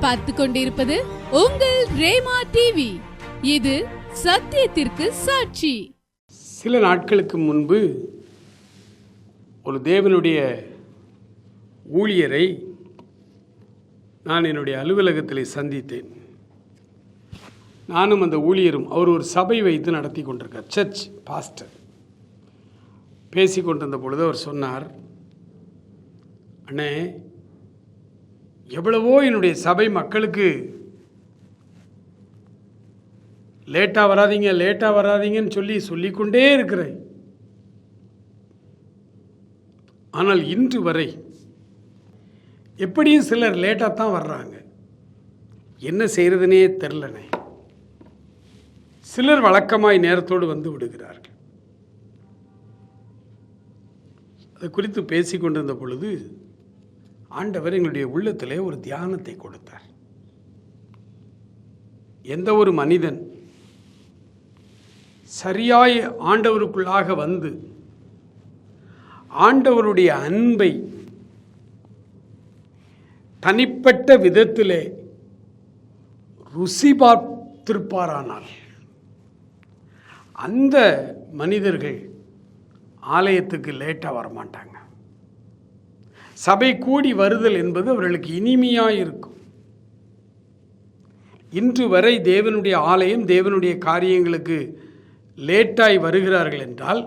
பார்த்து கொண்டிருப்பது உங்கள் ரேமா டிவி இது சத்தியத்திற்கு சாட்சி. சில நாட்களுக்கு முன்பு ஒரு தேவனுடைய ஊழியரை நான் என்னுடைய அலுவலகத்தில் சந்தித்தேன். நானும் அந்த ஊழியரும் அவர் ஒரு சபை வைத்து நடத்தி கொண்டிருக்கார் சர்ச் பாஸ்டர் பேசி கொண்டிருந்த பொழுது அவர் சொன்னார் அண்ணே எவ்வளவோ என்னுடைய சபை மக்களுக்கு லேட்டாக வராதீங்க லேட்டாக வராதீங்கன்னு சொல்லி சொல்லிக்கொண்டே இருக்கிறேன். ஆனால் இன்று வரை எப்படியும் சிலர் லேட்டாக தான் வர்றாங்க. என்ன செய்கிறதுனே தெரிலனே சிலர் வழக்கமாய் நேரத்தோடு வந்து விடுகிறார்கள். அது குறித்து பேசிக்கொண்டிருந்த பொழுது ஆண்டவர் எங்களுடைய உள்ளத்திலே ஒரு தியானத்தை கொடுத்தார். எந்த ஒரு மனிதன் சரியாய் ஆண்டவருக்குள்ளாக வந்து ஆண்டவருடைய அன்பை தனிப்பட்ட விதத்திலே ருசி பார்த்திருப்பாரானால் அந்த மனிதர்கள் ஆலயத்துக்கு லேட்டாக வரமாட்டாங்க. சபை கூடி வருதல் என்பது அவர்களுக்கு இனிமையாக இருக்கும் இன்று வரை தேவனுடைய ஆலயம் தேவனுடைய காரியங்களுக்கு லேட்டாய் வருகிறார்கள் என்றால்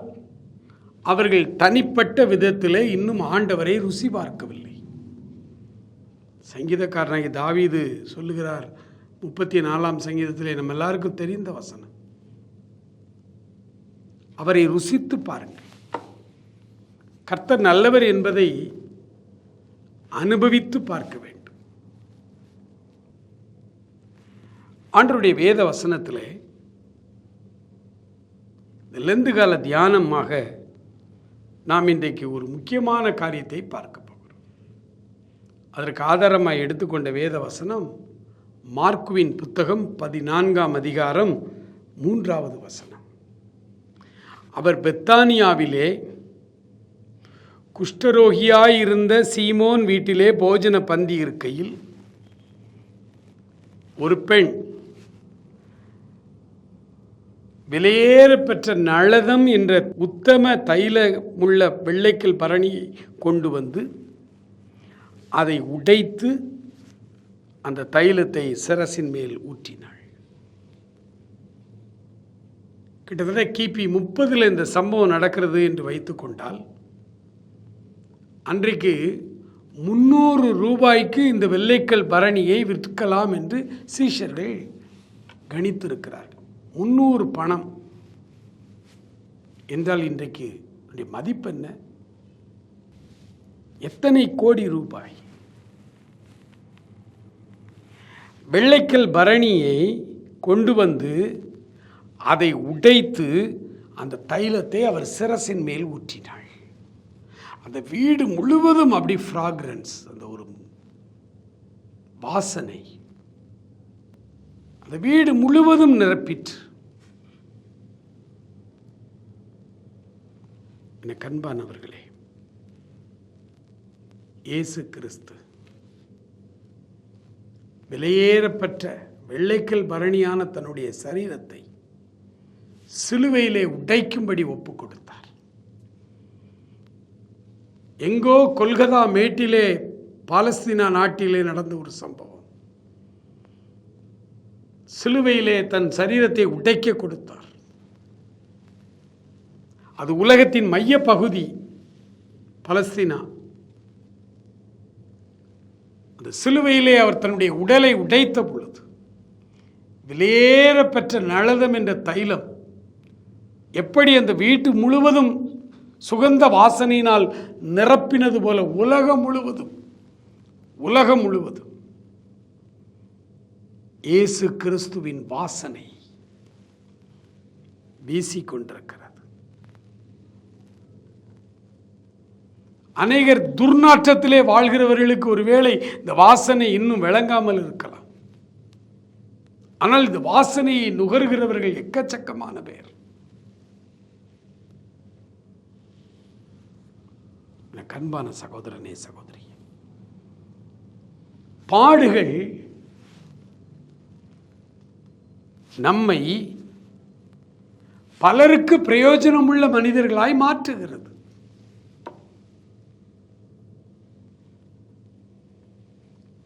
அவர்கள் தனிப்பட்ட விதத்திலே இன்னும் ஆண்டவரை ருசி பார்க்கவில்லை. சங்கீதக்காரனாகி தாவீது சொல்லுகிறார் முப்பத்தி நாலாம் சங்கீதத்திலே நம்ம எல்லாருக்கும் தெரிந்த வசனம். அவரை ருசித்து பாருங்கள். கர்த்தர் நல்லவர் என்பதை அனுபவித்து பார்க்க வேண்டும். ஆண்டருடைய வேத வசனத்தில் லெந்து கால தியானமாக நாம் இன்றைக்கு ஒரு முக்கியமான காரியத்தை பார்க்க போகிறோம். அதற்கு ஆதாரமாக எடுத்துக்கொண்ட வேத வசனம் மார்க்குவின் புத்தகம் பதினான்காம் அதிகாரம் மூன்றாவது வசனம். அவர் பெத்தானியாவிலே குஷ்டரோகியாயிருந்த சீமோன் வீட்டிலே போஜன பந்தி இருக்கையில் ஒரு பெண் விலையேற பெற்ற நளதம் என்ற உத்தம தைலமுள்ள வெள்ளைக்கல் பரணியை கொண்டு வந்து அதை உடைத்து அந்த தைலத்தை சிரசின் மேல் ஊற்றினாள். கிட்டத்தட்ட கிபி முப்பதில் இந்த சம்பவம் நடக்கிறது என்று வைத்துக்கொண்டால் அன்றைக்கு முந்நூறு ரூபாய்க்கு இந்த வெள்ளைக்கல் பரணியை விற்கலாம் என்று சீஷர்கள் கணித்திருக்கிறார்கள் முந்நூறு பணம். என்றால் இன்றைக்கு மதிப்பு என்ன? எத்தனை கோடி ரூபாய்? வெள்ளைக்கல் பரணியை கொண்டு வந்து அதை உடைத்து அந்த தைலத்தை அவர் சிரசின் மேல் ஊற்றினார். அந்த வீடு முழுவதும் அப்படி ஃப்ராக்ரன்ஸ் அந்த ஒரு வாசனை. அந்த வீடு முழுவதும் நிரப்பிற்று. என கண்பானவர்களே இயேசு கிறிஸ்து விலையேறப்பட்ட வெள்ளைக்கல் பரணியான தன்னுடைய சரீரத்தை சிலுவையிலே உடைக்கும்படி ஒப்பு கொடுத்தார் எங்கோ கொல்கதா மேட்டிலே பாலஸ்தீனா நாட்டிலே நடந்த ஒரு சம்பவம். சிலுவையிலே தன் சரீரத்தை உடைக்க கொடுத்தார். அது உலகத்தின் மைய பகுதி பலஸ்தீனா. அந்த சிலுவையிலே அவர் தன்னுடைய உடலை உடைத்த பொழுது விலையேறப்பெற்ற நளதம் என்ற தைலம் எப்படி அந்த வீட்டு முழுவதும் சுகந்த வாசனையினால் நிரப்பினது போல உலகம் முழுவதும் உலகம் முழுவதும் இயேசு கிறிஸ்துவின் வாசனை வீசிக்கொண்டிருக்கிறது. அநேகர் துர்நாற்றத்திலே வாழ்கிறவர்களுக்கு ஒருவேளை இந்த வாசனை இன்னும் விளங்காமல் இருக்கலாம். ஆனால் இந்த வாசனையை நுகர்கிறவர்கள் எக்கச்சக்கமான பேர். எனக்கு அன்பான சகோதரனே சகோதரி பாடுகள் நம்மை பலருக்கு பிரயோஜனமுள்ள மனிதர்களாய் மாற்றுகிறது.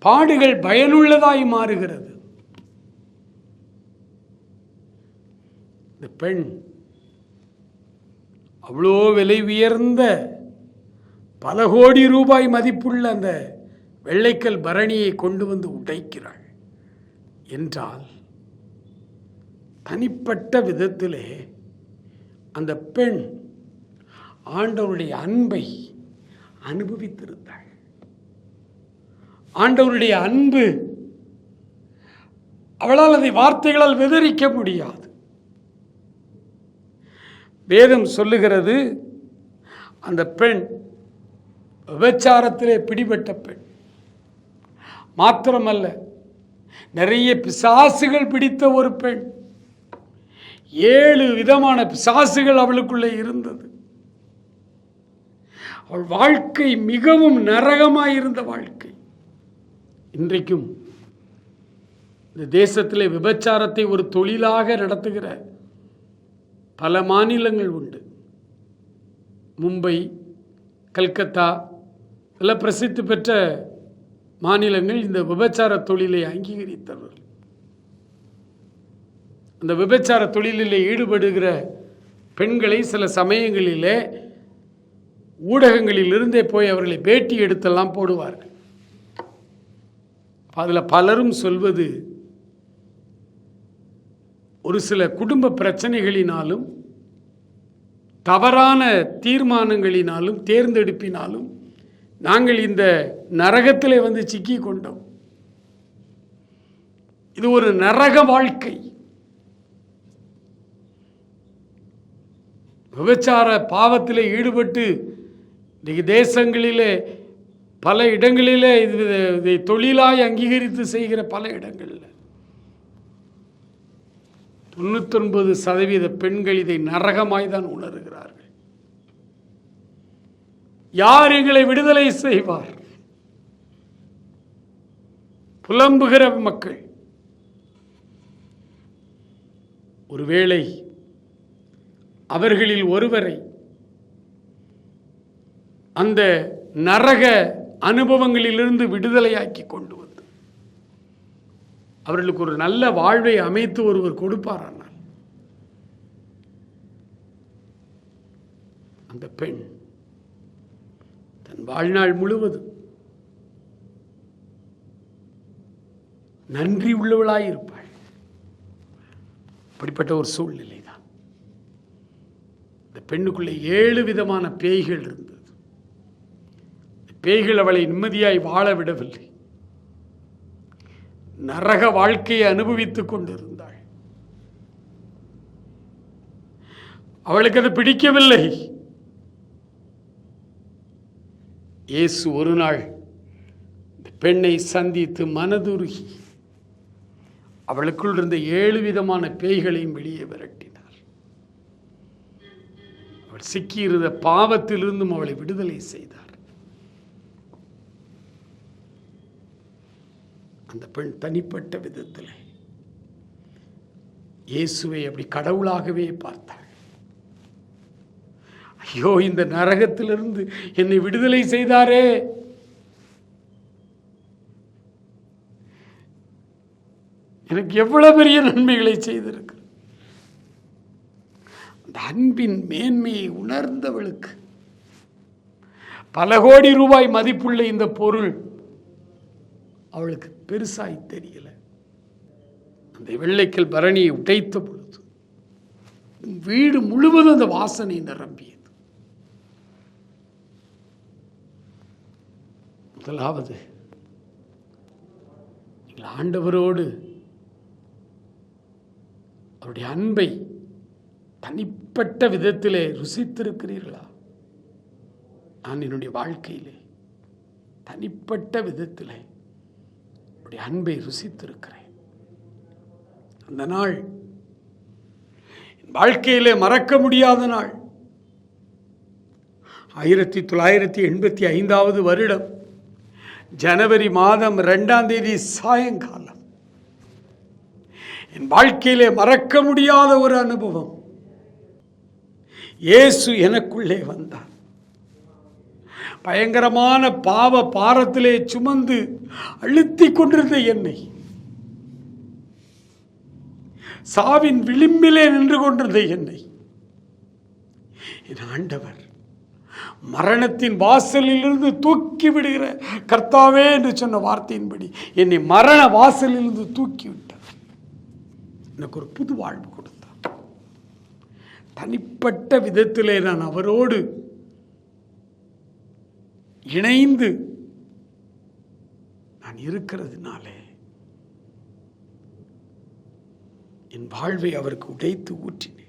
பாடுகள் பயனுள்ளதாய் மாறுகிறது. இந்த பெண் அவ்வளோ விலை உயர்ந்த பல கோடி ரூபாய் மதிப்புள்ள அந்த வெள்ளைக்கல் பரணியை கொண்டு வந்து உடைக்கிறாள். என்றால் தனிப்பட்ட விதத்திலே அந்த பெண் ஆண்டவருடைய அன்பை அனுபவித்திருந்தாள். ஆண்டவருடைய அன்பு அவளால் அதை வார்த்தைகளால் விவரிக்க முடியாது. வேதம் சொல்லுகிறது அந்த பெண் விபச்சாரத்திலே பிடிபட்ட பெண். மாத்திரமல்ல நிறைய பிசாசுகள் பிடித்த ஒரு பெண். ஏழு விதமான பிசாசுகள் அவளுக்குள்ளே இருந்தது. அவள் வாழ்க்கை மிகவும் நரகமாக இருந்த வாழ்க்கை. இன்றைக்கும் இந்த தேசத்திலே விபச்சாரத்தை ஒரு தொழிலாக நடத்துகிற பல மாநிலங்கள் உண்டு. மும்பை கல்கத்தா பல பிரசித்தி பெற்ற மாநிலங்கள் இந்த விபச்சார தொழிலை அங்கீகரித்தவர்கள். அந்த விபச்சார தொழிலில் ஈடுபடுகிற பெண்களை சில சமயங்களிலே ஊடகங்களிலிருந்தே போய் அவர்களை பேட்டி எடுத்தெல்லாம் போடுவார்கள். அதில் பலரும் சொல்வது ஒரு சில குடும்ப பிரச்சனைகளினாலும் தவறான தீர்மானங்களினாலும் தேர்ந்தெடுப்பினாலும் நாங்கள் இந்த நரகத்தில் வந்து சிக்கி கொண்டோம் இது ஒரு நரக வாழ்க்கை. விபச்சார பாவத்தில் ஈடுபட்டு இன்றைக்கு தேசங்களிலே பல இடங்களிலே இது இதை தொழிலாய் அங்கீகரித்து செய்கிற பல இடங்களில் தொண்ணூத்தொன்பது சதவீத பெண்கள் இதை நரகமாய் தான் உணர்கிறார்கள். யார் எங்களை விடுதலை செய்வார்? புலம்புகிற மக்கள். ஒருவேளை அவர்களில் ஒருவரை அந்த நரக அனுபவங்களிலிருந்து விடுதலையாக்கி கொண்டு வந்து அவர்களுக்கு ஒரு நல்ல வாழ்வை அமைத்து ஒருவர் கொடுப்பாரானால் அந்த பெண் தன் வாழ்நாள் முழுவதும் நன்றி உள்ளவளாயிருப்பாள். அப்படிப்பட்ட ஒரு சூழ்நிலை தான் இந்த பெண்ணுக்குள்ளே ஏழு விதமான பேய்கள் இருந்தது. பேய்கள் அவளை நிம்மதியாய் வாழ விடவில்லை. நரக வாழ்க்கையை அனுபவித்துக் கொண்டிருந்தாள். அவளுக்கு அது பிடிக்கவில்லை. இயேசு ஒரு நாள் இந்த பெண்ணை சந்தித்து மனதுருகி அவளுக்குள் இருந்த ஏழு விதமான பேய்களையும் வெளியே விரட்டினார். அவள் சிக்கியிருந்த பாவத்திலிருந்தும் அவளை விடுதலை செய்தார். அந்த பெண் தனிப்பட்ட விதத்தில் இயேசுவை அப்படி கடவுளாகவே பார்த்தாள். ஐயோ இந்த நரகத்திலிருந்து என்னை விடுதலை செய்தாரே. எனக்கு எவ்வளவு பெரிய நன்மைகளை செய்திருக்கு அந்த அன்பின் மேன்மையை உணர்ந்தவளுக்கு பல கோடி ரூபாய் மதிப்புள்ள இந்த பொருள் அவளுக்கு பெருசாய் தெரியல. அந்த வெள்ளைக்கல் பரணியை உடைத்த பொழுது வீடு முழுவதும் அந்த வாசனை நிரம்பியது. முதலாவது நீங்கள் ஆண்டவரோடு அவருடைய அன்பை தனிப்பட்ட விதத்திலே ருசித்திருக்கிறீர்களா? நான் என்னுடைய வாழ்க்கையிலே தனிப்பட்ட விதத்திலே அவருடைய அன்பை ருசித்திருக்கிறேன். அந்த நாள் என் வாழ்க்கையிலே மறக்க முடியாத நாள். ஆயிரத்தி தொள்ளாயிரத்தி எண்பத்தி ஐந்தாவது வருடம். ஜனவரி மாதம் ரெண்டாம் தேதி சாயங்காலம். என் வாழ்க்கையிலே மறக்க முடியாத ஒரு அனுபவம். இயேசு எனக்குள்ளே வந்தார். பயங்கரமான பாவ பாரத்திலே சுமந்து அழுத்திக் கொண்டிருந்த என்னை. சாவின் விளிம்பிலே நின்று கொண்டிருந்த என்னை. என் ஆண்டவர் மரணத்தின் வாசலிலிருந்து தூக்கி விடுகிற கர்த்தாவே என்று சொன்ன வார்த்தையின்படி என்னை மரண வாசலிலிருந்து தூக்கி விட்டார் எனக்கு ஒரு புது வாழ்வு கொடுத்தார். தனிப்பட்ட விதத்திலே நான் அவரோடு இணைந்து நான் இருக்கிறதுனாலே என் வாழ்வை அவருக்கு உடைத்து ஊற்றினேன்.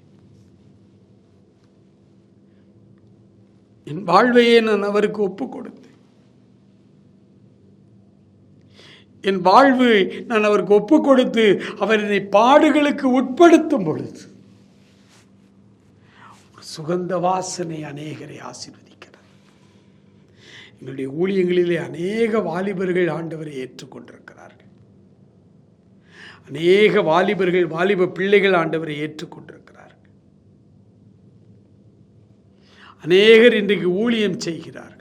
என் வாழ்வையே நான் அவருக்கு ஒப்பு கொடுத்தேன் என் வாழ்வு நான் அவருக்கு ஒப்பு கொடுத்து அவர் என்னை பாடுகளுக்கு உட்படுத்தும் பொழுது சுகந்த வாசனை அநேகரை ஆசிர்வதிக்கிறார் எங்களுடைய ஊழியங்களிலே அநேக வாலிபர்கள் ஆண்டவரை ஏற்றுக்கொண்டிருக்கிறார்கள். அநேக வாலிபர்கள் வாலிப பிள்ளைகள் ஆண்டவரை ஏற்றுக்கொண்டிருக்கிறார்கள். அநேகர் இன்றைக்கு ஊழியம் செய்கிறார்கள்.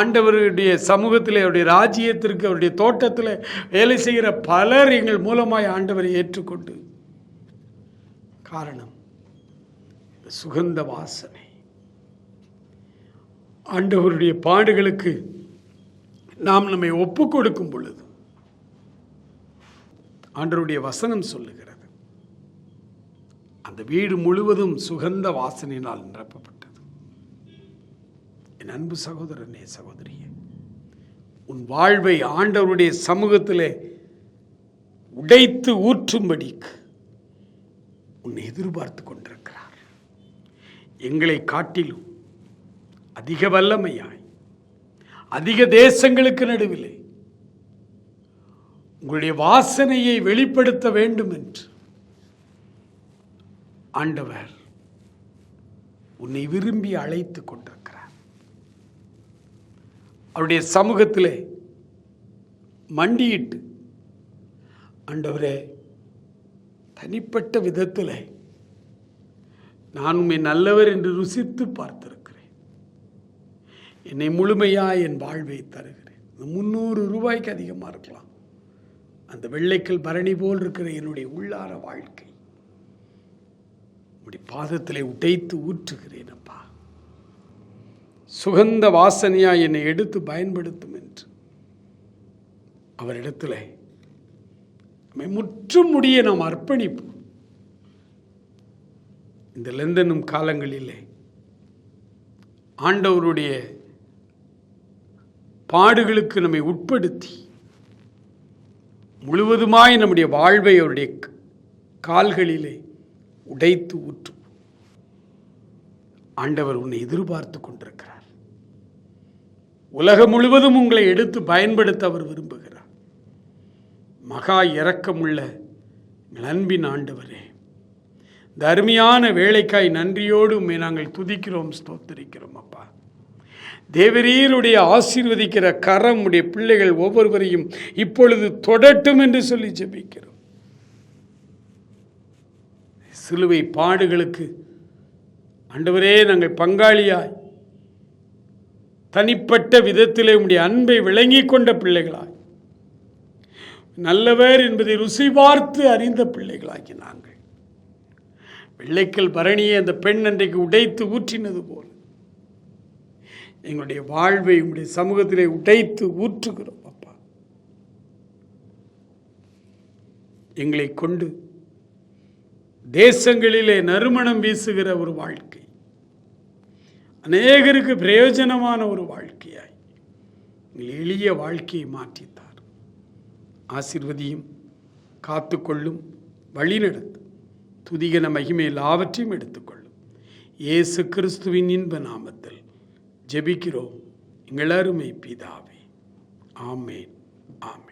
ஆண்டவருடைய சமூகத்தில் அவருடைய ராஜ்யத்திற்கு அவருடைய தோட்டத்தில் வேலை செய்கிற பலர் எங்கள் மூலமாய் ஆண்டவரை ஏற்றுக்கொண்டு காரணம் சுகந்த வாசனை. ஆண்டவருடைய பாடுகளுக்கு நாம் நம்மை ஒப்பு கொடுக்கும் பொழுது ஆண்டவருடைய வசனம் சொல்லுகிறார் அந்த வீடு முழுவதும் சுகந்த வாசனையினால் நிரப்பப்பட்டது. என் அன்பு சகோதரனே சகோதரியே உன் வாழ்வை ஆண்டவருடைய சமூகத்திலே உடைத்து ஊற்றும்படிக்கு உன்னை எதிர்பார்த்து கொண்டிருக்கிறார். எங்களை காட்டிலும் அதிக வல்லமையாய் அதிக தேசங்களுக்கு நடுவிலே உங்களுடைய வாசனையை வெளிப்படுத்த வேண்டும் என்று ஆண்டவர் உன்னை விரும்பி அழைத்து கொண்டிருக்கிறார். அவருடைய சமூகத்திலே மண்டியிட்டு ஆண்டவரே தனிப்பட்ட விதத்தில் நான் உண்மை நல்லவர் என்று ருசித்து பார்த்திருக்கிறேன். என்னை முழுமையாக என் வாழ்வை தருகிறேன். முந்நூறு ரூபாய்க்கு அதிகமாக இருக்கலாம். அந்த வெள்ளைக்கல் பரணி போல் இருக்கிற என்னுடைய உள்ளார வாழ்க்கை. உடைய பாதத்திலே உடைத்து ஊற்றுகிறேன் அப்பா சுகந்த வாசனையா என்னை எடுத்து பயன்படுத்தும் என்று. அவரிடத்தில் நம்மை முற்றும் முடிய நாம் அர்ப்பணிப்போம். இந்த லெந்தனும் காலங்களிலே ஆண்டவருடைய பாடுகளுக்கு நம்மை உட்படுத்தி முழுவதுமாய் நம்முடைய வாழ்வை அவருடைய கால்களிலே உடைத்து ஊற்று ஆண்டவர் உன்னை எதிர்பார்த்து கொண்டிருக்கிறார். உலகம் முழுவதும் உங்களை எடுத்து பயன்படுத்த அவர் விரும்புகிறார். மகா இரக்கமுள்ள எங்கள் அன்பின் ஆண்டவரே இந்த அருமையான வேலைக்காய் நன்றியோடு உண்மை நாங்கள் துதிக்கிறோம் ஸ்தோத்தரிக்கிறோம் அப்பா. தேவரீருடைய ஆசீர்வதிக்கிற கரம் உடைய பிள்ளைகள் ஒவ்வொருவரையும் இப்பொழுது தொடட்டும் என்று சொல்லி ஜெபிக்கிறோம். சிலுவை பாடுகளுக்கு. ஆண்டவரே நாங்கள் பங்காளியாய் தனிப்பட்ட விதத்திலே உடைய அன்பை விளங்கிக் கொண்ட பிள்ளைகளாய் நல்லவர் என்பதை ருசி பார்த்து அறிந்த பிள்ளைகளாகி நாங்கள். வெள்ளைக்கல் பரணியை அந்த பெண் அன்றைக்கு உடைத்து ஊற்றினது போல் எங்களுடைய வாழ்வை உங்களுடைய சமூகத்திலே உடைத்து ஊற்றுகிறோம் அப்பா. எங்களை கொண்டு தேசங்களிலே நறுமணம் வீசுகிற ஒரு வாழ்க்கை. அநேகருக்கு பிரயோஜனமான ஒரு வாழ்க்கையாய் எளிய வாழ்க்கையை மாற்றித்தார். ஆசிர்வதியும் காத்துக்கொள்ளும் வழிநடத்தும் துதிகன மகிமை எல்லாவற்றையும் எடுத்துக்கொள்ளும். இயேசு கிறிஸ்துவின் இன்ப நாமத்தில் ஜெபிக்கிறோம். எங்கள் அருமை பிதாவே. ஆமேன். ஆமேன்.